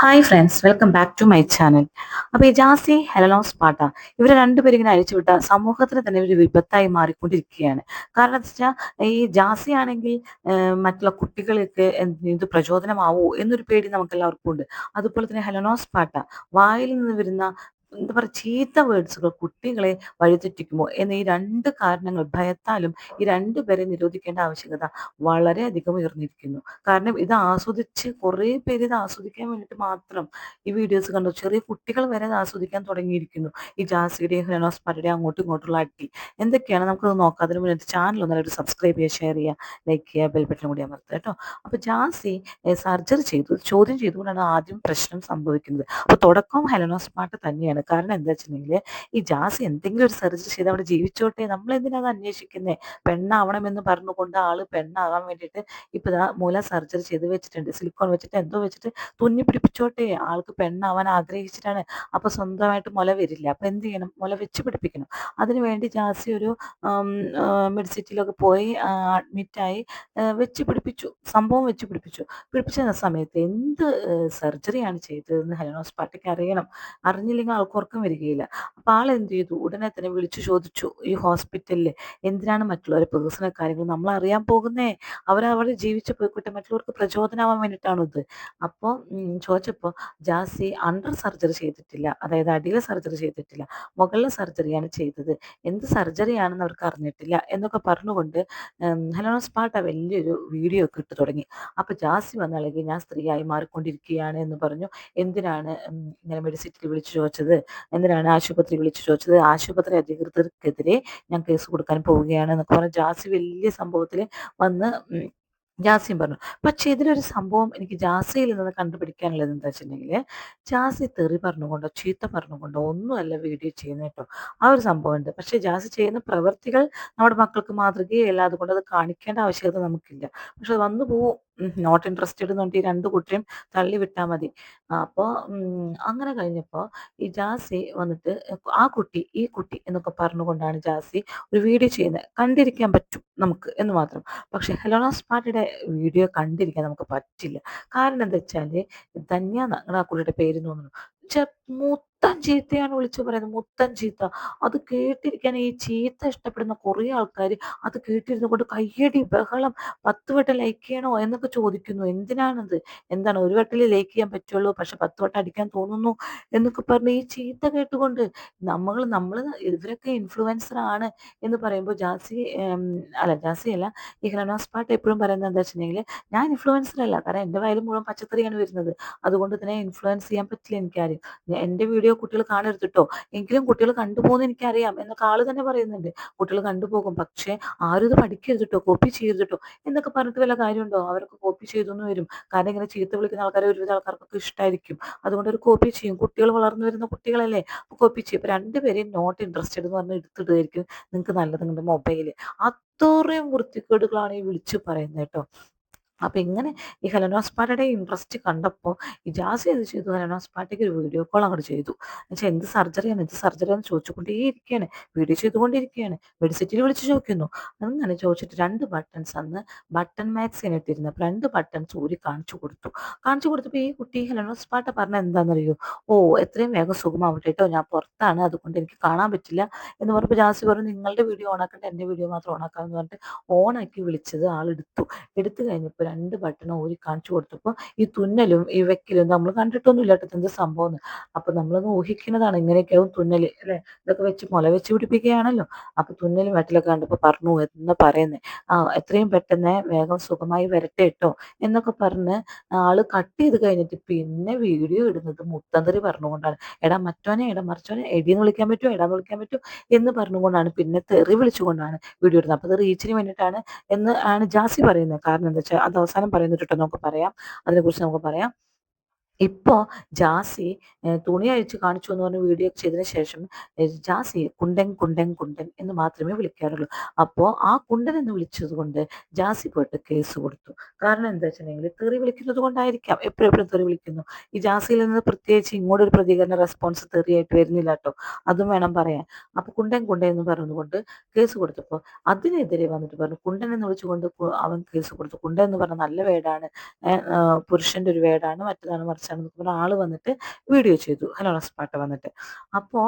Hi friends welcome back to my channel അപ്പോൾ ജാസി ഹെലനോസ് പാട്ട ഇവരെ രണ്ടുപേരും ഇങ്ങനെ അഴിച്ചുവിട്ട സമൂഹത്തിന് തന്നെ ഒരു വിപത്തായി മാറിക്കൊണ്ടിരിക്കുകയാണ്. കാരണം വെച്ചാൽ ഈ ജാസി ആണെങ്കിൽ മറ്റുള്ള കുട്ടികൾക്ക് എന്ത് പ്രചോദനമാവോ എന്നൊരു പേടി നമുക്ക് എല്ലാവർക്കും ഉണ്ട്. അതുപോലെ തന്നെ ഹെലനോസ് പാട്ട വായിൽ നിന്ന് വരുന്ന എന്താ പറയുക ചീത്ത വേർഡ്സുകൾ കുട്ടികളെ വഴിതെറ്റിക്കുമോ എന്ന ഈ രണ്ട് കാരണങ്ങൾ ഭയത്താലും ഈ രണ്ടു പേരെ നിരോധിക്കേണ്ട ആവശ്യകത വളരെയധികം ഉയർന്നിരിക്കുന്നു. കാരണം ഇത് ആസ്വദിച്ച് കുറേ പേര് ഇത് ആസ്വദിക്കാൻ വേണ്ടിയിട്ട് മാത്രം ഈ വീഡിയോസ് കണ്ടു. ചെറിയ കുട്ടികൾ വരെ ഇത് ആസ്വദിക്കാൻ തുടങ്ങിയിരിക്കുന്നു. ഈ ജാസിയുടെയും ഹെലനോസ് പാട്ടയുടെയും അങ്ങോട്ടും ഇങ്ങോട്ടുള്ള അടി. എന്തൊക്കെയാണ് നമുക്കത് നോക്കാം. അതിന് മുന്നേ ചാനൽ ഒന്നല്ല സബ്സ്ക്രൈബ് ചെയ്യുക ഷെയർ ചെയ്യുക ലൈക്ക് ചെയ്യുക ബെൽ ബട്ടൺ കൂടി അമർത്തുക കേട്ടോ. അപ്പോൾ ജാസി സർജറി ചെയ്തു. ചോദ്യം ചെയ്തുകൊണ്ടാണ് ആദ്യം പ്രശ്നം സംഭവിക്കുന്നത്. അപ്പോൾ തുടക്കം ഹെലനോസ് പാട്ട് തന്നെയാണ്. കാരണം എന്താ വെച്ചിട്ടുണ്ടെങ്കിൽ ഈ ജാസി എന്തെങ്കിലും ഒരു സർജറി ചെയ്ത് അവിടെ ജീവിച്ചോട്ടെ നമ്മൾ എന്തിനാണ് അന്വേഷിക്കുന്നത് പെണ്ണാവണമെന്ന് പറഞ്ഞുകൊണ്ട് ആൾ പെണ്ണാകാൻ വേണ്ടിയിട്ട് ഇപ്പൊ മൂല സർജറി ചെയ്ത് വെച്ചിട്ടുണ്ട് സിലിക്കോൺ വെച്ചിട്ട് എന്തോ വെച്ചിട്ട് തുന്നി പിടിപ്പിച്ചോട്ടെ ആൾക്ക് പെണ്ണാവാൻ ആഗ്രഹിച്ചിട്ടാണ്. അപ്പൊ സ്വന്തമായിട്ട് മുല വരില്ല. അപ്പൊ എന്ത് ചെയ്യണം? മുല വെച്ച് പിടിപ്പിക്കണം. അതിനു വേണ്ടി ജാസി ഒരു മെഡിസിറ്റിയിലൊക്കെ പോയി അഡ്മിറ്റായി വെച്ച് പിടിപ്പിച്ചു. സംഭവം വെച്ച് പിടിപ്പിച്ചു. പിടിപ്പിച്ച സമയത്ത് എന്ത് സർജറിയാണ് ചെയ്തതെന്ന് ഹെലനോസ് പാർട്ടിക്ക് അറിയണം. അറിഞ്ഞില്ലെങ്കിൽ ആൾക്ക് ഉറക്കം വരികയില്ല. അപ്പൊ ആൾ എന്ത് ചെയ്തു? ഉടനെ തന്നെ വിളിച്ചു ചോദിച്ചു ഈ ഹോസ്പിറ്റലിൽ എന്തിനാണ് മറ്റുള്ളവരെ പേഴ്സണൽ കാര്യങ്ങൾ നമ്മൾ അറിയാൻ പോകുന്നേ? അവരവിടെ ജീവിച്ച് പോയിക്കോട്ടെ മറ്റുള്ളവർക്ക് പ്രചോദനമാവാൻ വേണ്ടിയിട്ടാണ് ഇത്? അപ്പോൾ ചോദിച്ചപ്പോൾ ജാസി അണ്ടർ സർജറി ചെയ്തിട്ടില്ല. അതായത് അടിയിലെ സർജറി ചെയ്തിട്ടില്ല. മുകളിലെ സർജറിയാണ് ചെയ്തത്. എന്ത് സർജറിയാണെന്ന് അവർക്ക് അറിഞ്ഞിട്ടില്ല. എന്നൊക്കെ പറഞ്ഞുകൊണ്ട് ഹെലോണസ് സ്പാട്ട വലിയൊരു വീഡിയോ ഒക്കെ ഇട്ട് തുടങ്ങി. അപ്പോൾ ജാസി വന്നല്ലെങ്കിൽ ഞാൻ സ്ത്രീയായി മാറിക്കൊണ്ടിരിക്കുകയാണ് എന്ന് പറഞ്ഞു. എന്തിനാണ് ഇങ്ങനെ മെഡിസിറ്റിൽ വിളിച്ചു ചോദിച്ചത്? എന്തിനാണ് ആശുപത്രി വിളിച്ചു ചോദിച്ചത്? ആശുപത്രി അധികൃതർക്കെതിരെ ഞാൻ കേസ് കൊടുക്കാൻ പോവുകയാണ് എന്നൊക്കെ പറഞ്ഞ് ജാസി വലിയ സംഭവത്തിൽ വന്ന് ജാസിയും പറഞ്ഞു. പക്ഷെ ഇതിലൊരു സംഭവം എനിക്ക് ജാസിയിൽ നിന്ന് കണ്ടുപിടിക്കാനുള്ളത് എന്താ വെച്ചിട്ടുണ്ടെങ്കിൽ ജാസി തെറി പറഞ്ഞുകൊണ്ടോ ചീത്ത പറഞ്ഞുകൊണ്ടോ ഒന്നുമല്ല വീഡിയോ ചെയ്യുന്ന കേട്ടോ. ആ ഒരു സംഭവം ഉണ്ട് പക്ഷെ ജാസി ചെയ്യുന്ന പ്രവൃത്തികൾ നമ്മുടെ മക്കൾക്ക് മാതൃകയല്ല. അതുകൊണ്ട് അത് കാണിക്കേണ്ട ആവശ്യകത നമുക്കില്ല. പക്ഷെ വന്നു പോവും. നോട്ട് ഇൻട്രസ്റ്റഡ് എന്ന് പറഞ്ഞിട്ട് ഈ രണ്ട് കുട്ടിയും തള്ളി വിട്ടാൽ മതി. അപ്പോൾ അങ്ങനെ കഴിഞ്ഞപ്പോൾ ഈ ജാസി വന്നിട്ട് ആ കുട്ടി ഈ കുട്ടി എന്നൊക്കെ പറഞ്ഞുകൊണ്ടാണ് ജാസി ഒരു വീഡിയോ ചെയ്യുന്നത് കണ്ടിരിക്കാൻ പറ്റും നമുക്ക് എന്ന് മാത്രം. പക്ഷെ ഹെലോണോസ് പാർട്ടിയുടെ വീഡിയോ കണ്ടിരിക്കാൻ നമുക്ക് പറ്റില്ല. കാരണം എന്താ വെച്ചാൽ ധന്യ എന്നാണ് ആ കുട്ടിയുടെ പേര് തോന്നുന്നു. ചെ മുത്തൻ ചീത്തയാണ് വിളിച്ചു പറയുന്നത്. മുത്തൻ ചീത്ത. അത് കേട്ടിരിക്കാൻ ഈ ചീത്ത ഇഷ്ടപ്പെടുന്ന കുറേ ആൾക്കാർ അത് കേട്ടിരുന്നു കൊണ്ട് കയ്യടി ബഹളം പത്ത് വട്ടം ലൈക്ക് ചെയ്യണോ എന്നൊക്കെ ചോദിക്കുന്നു. എന്തിനാണത്? എന്താണ് ഒരു വട്ടിൽ ലൈക്ക് ചെയ്യാൻ പറ്റുള്ളൂ? പക്ഷെ പത്ത് വട്ടം അടിക്കാൻ തോന്നുന്നു എന്നൊക്കെ പറഞ്ഞ് ഈ ചീത്ത കേട്ടുകൊണ്ട് നമ്മൾ നമ്മൾ ഇവരൊക്കെ ഇൻഫ്ലുവൻസർ ആണ് എന്ന് പറയുമ്പോൾ ജാസി അല്ല ജാസി അല്ല ഈ ഹെലനോസ് പാട്ട് എപ്പോഴും പറയുന്നത് എന്താ വെച്ചിട്ടുണ്ടെങ്കിൽ ഞാൻ ഇൻഫ്ലുവൻസർ അല്ല. കാരണം എന്റെ വയലും മുഴുവൻ പച്ചക്കറിയാണ് വരുന്നത്. അതുകൊണ്ട് തന്നെ ഇൻഫ്ലുവൻസ് ചെയ്യാൻ പറ്റില്ല എനിക്കാരും. എന്റെ വീഡിയോ കുട്ടികൾ കാണരുത് കേട്ടോ എങ്കിലും കുട്ടികൾ കണ്ടുപോകുന്ന എനിക്കറിയാം എന്നൊക്കെ ആൾ തന്നെ പറയുന്നുണ്ട്. കുട്ടികൾ കണ്ടുപോകും പക്ഷേ ആരും ഇത് പഠിക്കരുത് കേട്ടോ കോപ്പി ചെയ്യരുത് കേട്ടോ എന്നൊക്കെ പറഞ്ഞിട്ട് വല്ല കാര്യമുണ്ടോ? അവർക്ക് കോപ്പി ചെയ്തൊന്നും വരും. കാരണം ഇങ്ങനെ ചീത്ത വിളിക്കുന്ന ആൾക്കാരെ ഒരുവിധ ആൾക്കാർക്കൊക്കെ ഇഷ്ടമായിരിക്കും അതുകൊണ്ട് ഒരു കോപ്പി ചെയ്യും. കുട്ടികൾ വളർന്നു വരുന്ന കുട്ടികളല്ലേ? കോപ്പി ചെയ്യും. ഇപ്പൊ രണ്ടുപേരെയും നോട്ട് ഇൻട്രസ്റ്റഡ് എന്ന് പറഞ്ഞ് എടുത്തിടുമായിരിക്കും നിങ്ങൾക്ക് നല്ലത് നിങ്ങളുടെ മൊബൈൽ അത്രയും വൃത്തിക്കേടുകളാണ് ഈ വിളിച്ചു പറയുന്നത് കേട്ടോ അപ്പൊ ഇങ്ങനെ ഈ ഹെലനോസ് പാട്ടയുടെ ഇൻട്രസ്റ്റ് കണ്ടപ്പോൾ ഈ ജാസി എന്ത് ചെയ്തു ഹെലനോസ് പാട്ടയ്ക്ക് ഒരു വീഡിയോ കോൾ അങ്ങോട്ട് ചെയ്തു. എന്നുവെച്ചാൽ എന്ത് സർജറിയാണ് എന്ത് സർജറിയാണ് ചോദിച്ചുകൊണ്ടേയിരിക്കുകയാണ് വീഡിയോ ചെയ്തുകൊണ്ടിരിക്കുകയാണ് മെഡിസിറ്റിയിൽ വിളിച്ച് ചോദിക്കുന്നു. അങ്ങനെ ചോദിച്ചിട്ട് രണ്ട് ബട്ടൺസ് അന്ന് ബട്ടൺ മാക്സിൻ ഇട്ടിരുന്നു അപ്പൊ രണ്ട് ബട്ടൺസ് ഊരി കാണിച്ചു കൊടുത്തു. കാണിച്ചു കൊടുത്തപ്പോൾ ഈ കുട്ടി ഹെലനോസ് പാട്ട പറഞ്ഞ എന്താണെന്നറിയോ ഓ എത്രയും വേഗം സുഖമാവട്ടെ കേട്ടോ ഞാൻ പുറത്താണ് അതുകൊണ്ട് എനിക്ക് കാണാൻ പറ്റില്ല എന്ന് പറഞ്ഞപ്പോൾ ജാസി പറഞ്ഞു നിങ്ങളുടെ വീഡിയോ ഓണാക്കണ്ട എന്റെ വീഡിയോ മാത്രം ഓണാക്കാമെന്ന് പറഞ്ഞിട്ട് ഓണാക്കി വിളിച്ചത് ആളെടുത്തു. എടുത്തു കഴിഞ്ഞപ്പോൾ രണ്ട് ബട്ടണും ഊരി കാണിച്ചു കൊടുത്തപ്പോൾ ഈ തുന്നലും ഈ വെക്കലും നമ്മൾ കണ്ടിട്ടൊന്നുമില്ല കേട്ടോ എന്ത് സംഭവം അപ്പൊ നമ്മളൊന്ന് ഊഹിക്കുന്നതാണ് ഇങ്ങനെയൊക്കെയാവും തുന്നൽ അല്ലെ? ഇതൊക്കെ വെച്ച് മുല വെച്ച് പിടിപ്പിക്കുകയാണല്ലോ. അപ്പൊ തുന്നലും വെട്ടലൊക്കെ കണ്ടപ്പോൾ പറഞ്ഞു എന്ന് പറയുന്നത് ആ എത്രയും പെട്ടെന്ന് വേഗം സുഖമായി വരട്ടെ കേട്ടോ എന്നൊക്കെ പറഞ്ഞ് ആൾ കട്ട് ചെയ്ത് കഴിഞ്ഞിട്ട് പിന്നെ വീഡിയോ ഇടുന്നത് മുത്തന്തറി പറഞ്ഞുകൊണ്ടാണ്. എടാ മറ്റോനെ എടാ മറിച്ചോനെ എടിയെന്ന് വിളിക്കാൻ പറ്റുമോ എടാന്ന് വിളിക്കാൻ പറ്റുമോ എന്ന് പറഞ്ഞുകൊണ്ടാണ് പിന്നെ തെറി വിളിച്ചുകൊണ്ടാണ് വീഡിയോ ഇടുന്നത്. അപ്പൊ അത് റീച്ചിന് വേണ്ടിയിട്ടാണ് എന്ന് ആണ് ജാസി പറയുന്നത്. കാരണം എന്താ വെച്ചാൽ അത് അവസാനം പറയുന്ന കേട്ടോ നമുക്ക് പറയാം. അതിനെക്കുറിച്ച് നമുക്ക് പറയാം. ഇപ്പോ ജാസി തുണി അഴിച്ച് കാണിച്ചു എന്ന് പറഞ്ഞ വീഡിയോ ചെയ്തതിന് ശേഷം ജാസി കുണ്ടൻ കുണ്ടൻ കുണ്ടൻ എന്ന് മാത്രമേ വിളിക്കാറുള്ളൂ. അപ്പോൾ ആ കുണ്ടൻ എന്ന് വിളിച്ചത് കൊണ്ട് ജാസി പോയിട്ട് കേസ് കൊടുത്തു. കാരണം എന്താ വെച്ചിട്ടുണ്ടെങ്കിൽ തെറി വിളിക്കുന്നത് കൊണ്ടായിരിക്കാം. എപ്പോഴും എപ്പോഴും തെറി വിളിക്കുന്നു. ഈ ജാസിയിൽ നിന്ന് പ്രത്യേകിച്ച് ഇങ്ങോട്ടൊരു പ്രതികരണ റെസ്പോൺസ് തെറിയായിട്ട് വരുന്നില്ല കേട്ടോ. അതും വേണം പറയാൻ. അപ്പോൾ കുണ്ടൻ കുണ്ടൻ എന്ന് പറഞ്ഞുകൊണ്ട് കേസ് കൊടുത്തപ്പോൾ അതിനെതിരെ വന്നിട്ട് പറഞ്ഞു കുണ്ടൻ എന്ന് വിളിച്ചുകൊണ്ട് അവൻ കേസ് കൊടുത്തു. കുണ്ടൻ എന്ന് പറഞ്ഞ നല്ല വേടാണ്. പുരുഷന്റെ ഒരു വേടാണ് മറ്റേതാണ് മറിച്ച് വെച്ചാണെന്നൊക്കെ നോക്കുമ്പോൾ ആൾ വന്നിട്ട് വീഡിയോ ചെയ്തു. ഹലോണസ് പാട്ട് വന്നിട്ട്. അപ്പോൾ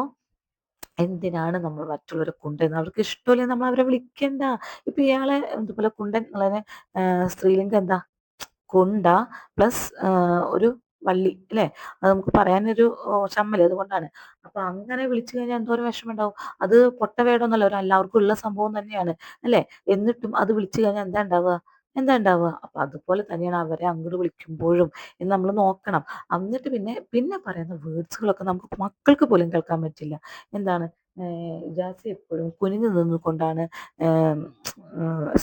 എന്തിനാണ് നമ്മൾ മറ്റുള്ളവരെ കൊണ്ടുവരുന്നത്? അവർക്ക് ഇഷ്ടമില്ല? നമ്മൾ അവരെ വിളിക്കണ്ട. ഇപ്പൊ ഇയാളെ ഇതുപോലെ കുണ്ടൻ എന്നുള്ളതിനെ സ്ത്രീലിംഗം എന്താ? കൊണ്ട പ്ലസ് ഒരു വള്ളി അല്ലേ? അത് നമുക്ക് പറയാനൊരു ചമ്മൽ അതുകൊണ്ടാണ്. അപ്പൊ അങ്ങനെ വിളിച്ചു കഴിഞ്ഞാൽ എന്തോരം വിഷമം ഉണ്ടാവും. അത് പൊട്ട വേടൊന്നല്ല ഒരു എല്ലാവർക്കും ഉള്ള സംഭവം തന്നെയാണ്. അല്ലേ? എന്നിട്ടും അത് വിളിച്ചു കഴിഞ്ഞാൽ എന്താ ഉണ്ടാവുക? എന്താ ഉണ്ടാവുക അപ്പൊ അതുപോലെ തന്നെയാണ് അവരെ അങ്ങോട്ട് വിളിക്കുമ്പോഴും എന്ന് നമ്മൾ നോക്കണം. എന്നിട്ട് പിന്നെ പിന്നെ പറയുന്ന വേർഡ്സുകളൊക്കെ നമുക്ക് മക്കൾക്ക് പോലും കേൾക്കാൻ പറ്റില്ല. എന്താണ്? ജാസി എപ്പോഴും കുനിഞ്ഞു നിന്നുകൊണ്ടാണ്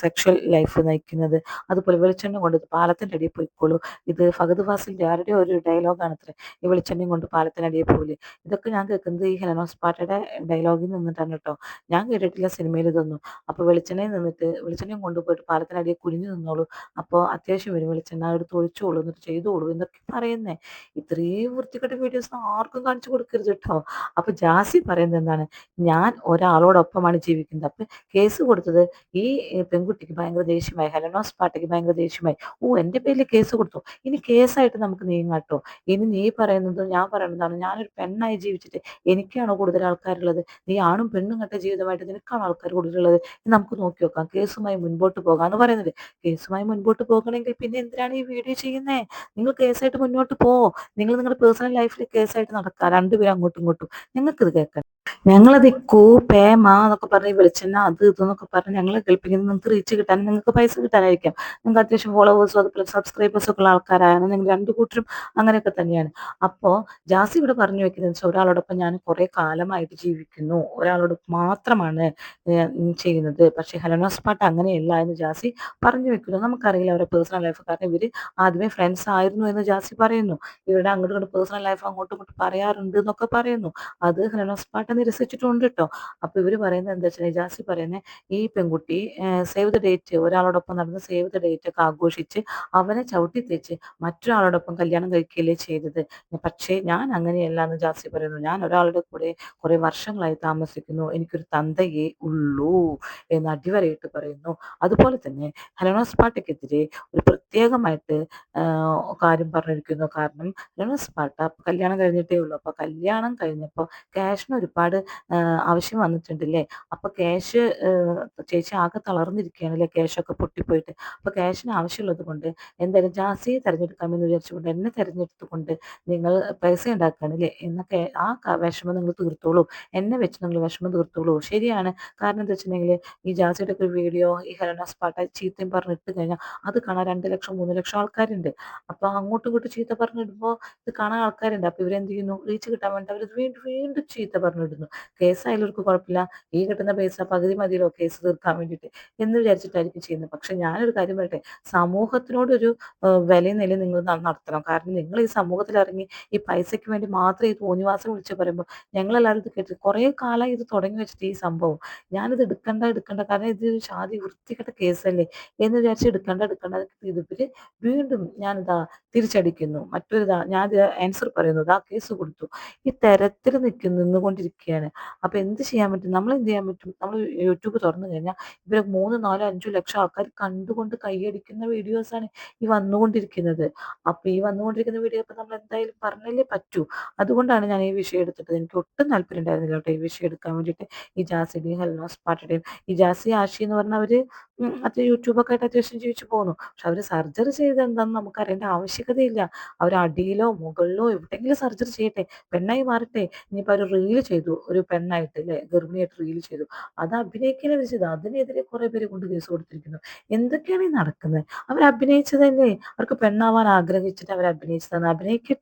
സെക്ഷൽ ലൈഫ് നയിക്കുന്നത്. അതുപോലെ വെളിച്ചെണ്ണ കൊണ്ട് പാലത്തിന്റെ അടിയിൽ പോയിക്കോളൂ. ഇത് ഫഹദ് ഫാസിലിന്റെ ആരുടെ ഒരു ഡയലോഗാണ് അത്ര ഈ വെളിച്ചെണ്ണയും കൊണ്ട് പാലത്തിന്റെ അടിയിൽ പോകില്ലേ ഇതൊക്കെ ഞാൻ കേൾക്കുന്നത് ഈ ഹെലനോസ് പാട്ടയുടെ ഡയലോഗിൽ നിന്നിട്ടാണ് കേട്ടോ. ഞാൻ കേട്ടിട്ടില്ല സിനിമയിൽ ഇതൊന്നും. അപ്പോൾ വെളിച്ചെണ്ണയിൽ നിന്നിട്ട് വെളിച്ചെണ്ണയും കൊണ്ടുപോയിട്ട് പാലത്തിന്റെ അടിയിൽ കുനിഞ്ഞു നിന്നോളൂ. അപ്പോൾ അത്യാവശ്യം വരും വെളിച്ചെണ്ണ അവർ തൊഴിച്ചോളൂ എന്നിട്ട് ചെയ്തോളൂ എന്നൊക്കെ പറയുന്നേ. ഇത്രയും വൃത്തികെട്ട വീഡിയോസ് ആർക്കും കാണിച്ചു കൊടുക്കരുത് കേട്ടോ. അപ്പോൾ ജാസി പറയുന്നത് എന്താണ്? ഞാൻ ഒരാളോടൊപ്പമാണ് ജീവിക്കുന്നത്. അപ്പം കേസ് കൊടുത്തത് ഈ പെൺകുട്ടിക്ക് ഭയങ്കര ദേഷ്യമായി ഹെലനോസ് പാട്ടിക്ക് ഭയങ്കര ദേഷ്യമായി. ഓ എന്റെ പേരിൽ കേസ് കൊടുത്തു? ഇനി കേസായിട്ട് നമുക്ക് നീങ്ങാട്ടോ ഇനി നീ പറയുന്നത് ഞാൻ പറയുന്നതാണ്. ഞാനൊരു പെണ്ണായി ജീവിച്ചിട്ട് എനിക്കാണോ കൂടുതൽ ആൾക്കാരുള്ളത്? നീ ആണും പെണ്ണും കണ്ട ജീവിതമായിട്ട് നിനക്കാണോ ആൾക്കാർ കൂടുതലുള്ളത്? നമുക്ക് നോക്കി നോക്കാം. കേസുമായി മുൻപോട്ട് പോകാന്ന് പറയുന്നത്. കേസുമായി മുൻപോട്ട് പോകണമെങ്കിൽ പിന്നെ എന്തിനാണ് ഈ വീഡിയോ ചെയ്യുന്നേ? നിങ്ങൾ കേസായിട്ട് മുന്നോട്ട് പോ. നിങ്ങൾ നിങ്ങളുടെ പേഴ്സണൽ ലൈഫിൽ കേസായിട്ട് നടക്കുക. രണ്ടുപേരും അങ്ങോട്ടും ഇങ്ങോട്ടും. നിങ്ങൾക്കിത് കേൾക്കാം ഞങ്ങളത് കൂ പേമ എന്നൊക്കെ പറഞ്ഞ് വെളിച്ചെണ്ണ അത് ഇതെന്നൊക്കെ പറഞ്ഞ് ഞങ്ങളെ കേൾപ്പിക്കുന്നത് നിങ്ങൾക്ക് റീച്ച് കിട്ടാൻ നിങ്ങൾക്ക് പൈസ കിട്ടാനായിരിക്കാം. നിങ്ങൾക്ക് അത്യാവശ്യം ഫോളോവേഴ്സും അതുപോലെ സബ്സ്ക്രൈബേഴ്സും ഒക്കെ ഉള്ള ആൾക്കാരായാലും നിങ്ങൾ രണ്ടു കൂട്ടരും അങ്ങനെയൊക്കെ തന്നെയാണ്. അപ്പോൾ ജാസി ഇവിടെ പറഞ്ഞു വെക്കുന്നത് വെച്ചാൽ ഒരാളോടൊപ്പം ഞാൻ കുറേ കാലമായിട്ട് ജീവിക്കുന്നു. ഒരാളോട് മാത്രമാണ് ചെയ്യുന്നത്. പക്ഷേ ഹെലനോസ് പാട്ട് അങ്ങനെയല്ല എന്ന് ജാസി പറഞ്ഞു വെക്കുന്നു. നമുക്കറിയില്ല അവരുടെ പേഴ്സണൽ ലൈഫ് കാരണം ഇവർ ആദ്യമേ ഫ്രണ്ട്സ് ആയിരുന്നു എന്ന് ജാസി പറയുന്നു. ഇവരുടെ അങ്ങോട്ടും പേഴ്സണൽ ലൈഫ് അങ്ങോട്ടും ഇങ്ങോട്ടും പറയാറുണ്ട് എന്നൊക്കെ പറയുന്നു. അത് ഹെലനോസ് പാട്ട് നിരസിച്ചിട്ടുണ്ട് കേട്ടോ അപ്പോൾ ഇവർ പറയുന്നത് എന്താ വെച്ചാൽ ഇജാസി പറയുന്നത് ഈ പെൺകുട്ടി സേവ് ദ ഡേറ്റ് ഒരാളോടൊപ്പം നടന്ന് സേവ് ദ ഡേറ്റ് ഒക്കെ ആഘോഷിച്ച് അവനെ ചവിട്ടി തേച്ച് മറ്റൊരാളോടൊപ്പം കല്യാണം കഴിക്കുകയല്ലേ ചെയ്തത്. പക്ഷേ ഞാൻ അങ്ങനെയല്ല എന്ന് ജാസി പറയുന്നു. ഞാൻ ഒരാളുടെ കൂടെ കുറേ വർഷങ്ങളായി താമസിക്കുന്നു. എനിക്കൊരു തന്തയെ ഉള്ളൂ എന്ന് അടിവരയിട്ട് പറയുന്നു. അതുപോലെ തന്നെ ഹെലനോസ് പാട്ടയ്ക്കെതിരെ ഒരു പ്രത്യേകമായിട്ട് കാര്യം പറഞ്ഞിരിക്കുന്നു. കാരണം ഹെലനോസ് പാട്ട കല്യാണം കഴിഞ്ഞിട്ടേ ഉള്ളൂ. അപ്പോൾ കല്യാണം കഴിഞ്ഞപ്പോൾ ക്യാഷിന് ഒരുപാട് ആവശ്യം വന്നിട്ടുണ്ടല്ലേ? അപ്പോൾ ക്യാഷ് ചേച്ചി ആകെ തളർന്നിരിക്കുകയാണല്ലേ ക്യാഷൊക്കെ പൊട്ടിപ്പോയിട്ട്. അപ്പോൾ ക്യാഷിന് ആവശ്യമുള്ളത് കൊണ്ട് എന്തായാലും ജാസിയെ തിരഞ്ഞെടുക്കാമെന്ന് വിചാരിച്ചുകൊണ്ട് എന്നെ തിരഞ്ഞെടുത്തുകൊണ്ട് നിങ്ങൾ പൈസ ഉണ്ടാക്കുകയാണല്ലേ? എന്നൊക്കെ ആ വിഷമം നിങ്ങൾ തീർത്തോളൂ. എന്നെ വെച്ച് നിങ്ങൾ വിഷമം തീർത്തോളൂ. ശരിയാണ്. കാരണം എന്താ വെച്ചിട്ടുണ്ടെങ്കിൽ ഈ ജാസിയുടെ ഒക്കെ വീഡിയോ ഈ ഹെലനാസ് പാട്ട് ചീത്തയും പറഞ്ഞിട്ട് കഴിഞ്ഞാൽ അത് കാണാൻ രണ്ട് ലക്ഷം മൂന്ന് ലക്ഷം ആൾക്കാരുണ്ട്. അപ്പോൾ അങ്ങോട്ടും ഇങ്ങോട്ടും ചീത്ത പറഞ്ഞിടുമ്പോൾ ഇത് കാണാൻ ആൾക്കാരുണ്ട്. അപ്പോൾ ഇവരെന്ത് ചെയ്യുന്നു? റീച്ച് കിട്ടാൻ വേണ്ടി അവർ വീണ്ടും വീണ്ടും ചീത്ത പറഞ്ഞിടുന്നു. കേസായാലും അവർക്ക് കുഴപ്പമില്ല. ഈ കിട്ടുന്ന പൈസ പകുതി മതിയല്ലോ കേസ് തീർക്കാൻ വേണ്ടിയിട്ട് എന്ന് വിചാരിച്ചിട്ടായിരിക്കും ചെയ്യുന്നത്. പക്ഷെ ഞാനൊരു കാര്യം പറയട്ടെ സമൂഹത്തിനോടൊരു വിലയും നിലയും നിങ്ങൾ നടത്തണം. കാരണം നിങ്ങൾ ഈ സമൂഹത്തിൽ ഇറങ്ങി ഈ പൈസയ്ക്ക് വേണ്ടി മാത്രം ഈ തോന്നിവാസം വിളിച്ച് പറയുമ്പോൾ ഞങ്ങളെല്ലാവരും ഇത് കേട്ട് കുറേ കാലം ഇത് തുടങ്ങി വെച്ചിട്ട് ഈ സംഭവം. ഞാനിത് എടുക്കണ്ട എടുക്കണ്ട. കാരണം ഇത് ഷാദി വൃത്തികെട്ട കേസല്ലേ എന്ന് വിചാരിച്ച് എടുക്കണ്ട എടുക്കണ്ട ഇതിവര് വീണ്ടും ഞാനിതാ തിരിച്ചടിക്കുന്നു. മറ്റൊരിതാ ഞാൻ ആൻസർ പറയുന്നു. ആ കേസ് കൊടുത്തു. ഈ തരത്തിൽ നിൽക്കുന്നു നിന്നുകൊണ്ടിരിക്കുകയാണ് അപ്പൊ എന്ത് ചെയ്യാൻ പറ്റും? നമ്മൾ എന്ത് ചെയ്യാൻ പറ്റും? നമ്മൾ യൂട്യൂബ് തുറന്നു കഴിഞ്ഞാൽ ഇവരെ മൂന്ന് നാലോ അഞ്ചോ ലക്ഷം ആൾക്കാർ കണ്ടുകൊണ്ട് കൈയടിക്കുന്ന വീഡിയോസാണ് ഈ വന്നുകൊണ്ടിരിക്കുന്നത്. അപ്പൊ ഈ വന്നുകൊണ്ടിരിക്കുന്ന വീഡിയോ ഇപ്പൊ നമ്മൾ എന്തായാലും പറഞ്ഞല്ലേ പറ്റൂ. അതുകൊണ്ടാണ് ഞാൻ ഈ വിഷയം എടുത്തിട്ടത്. എനിക്ക് ഒട്ടും താല്പര്യം ഉണ്ടായിരുന്നില്ല കേട്ടോ ഈ വിഷയം എടുക്കാൻ വേണ്ടിയിട്ട്. ഈ ജാസിയുടെയും ഹെൽനോസ് പാട്ടയുടെയും ഈ ജാസി ആഷി എന്ന് പറഞ്ഞ അവർ അത് യൂട്യൂബൊക്കെ ആയിട്ട് അത്യാവശ്യം ജീവിച്ചു പോകുന്നു പക്ഷെ അവർ സർജറി ചെയ്ത് എന്താണെന്ന് നമുക്ക് അറിയേണ്ട ആവശ്യകതയില്ല. അവർ അടിയിലോ മുകളിലോ എവിടെയെങ്കിലും സർജറി ചെയ്യട്ടെ പെണ്ണായി മാറട്ടെ. ഇനിയിപ്പോൾ അവർ റീൽ ചെയ്തു. ഒരു പെണ്ണായിട്ട് അല്ലേ ഗർഭിണിയായിട്ട് റീൽ ചെയ്തു. അത് അഭിനയിക്കാൻ അവർ ചെയ്തു. അതിനെതിരെ കുറെ പേര് കൊണ്ട് കേസ് കൊടുത്തിരിക്കുന്നു. എന്തൊക്കെയാണ് ഈ നടക്കുന്നത്? അവർ അഭിനയിച്ചതല്ലേ? അവർക്ക് പെണ്ണാവാൻ ആഗ്രഹിച്ചിട്ട് അവർ അഭിനയിച്ചതാണ്. അഭിനയിക്കട്ടെ.